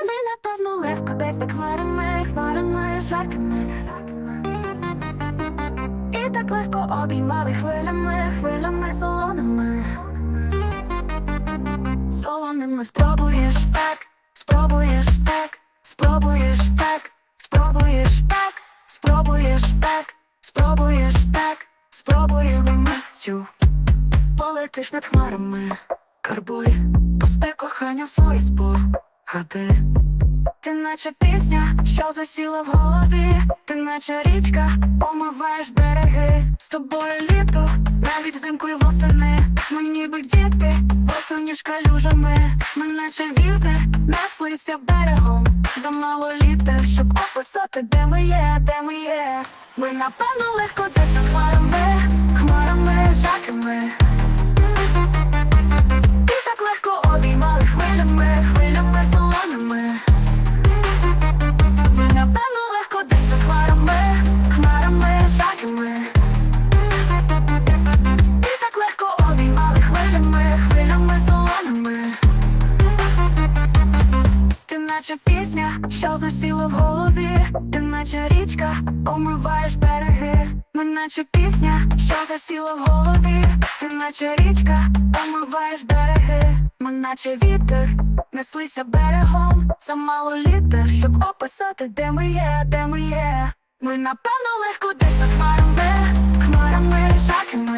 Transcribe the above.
Ми напевно легко десь так хмарами, хмарами жаркими. І так легко обіймали хвилями, хвилями солоними. Солоними спробуєш так, спробуєш так, спробуєш так, спробуєш так, спробуєш так, спробуєш так, спробуємо митцю. Полетиш над хмарами, карбуй, пусте кохання свої спогади. Ти наче пісня, що засіла в голові, ти наче річка, омиваєш береги. З тобою літо, навіть взимку й восени. Ми ніби діти, просто ніж калюжами. Ми наче вітер, неслися берегом. Замало літер, щоб описати, де ми є, де ми є. Ми напевно легко десь над хмарами, хмарами жаркими. Наче пісня, що засіла в голові, ти наче річка, омиваєш береги. Ми наче пісня, що засіла в голові, ти наче річка, омиваєш береги. Ми наче вітер, неслися берегом, замало літер, щоб описати, де ми є, де ми є. Ми напевно легко десь над хмарами, хмарами жаркими.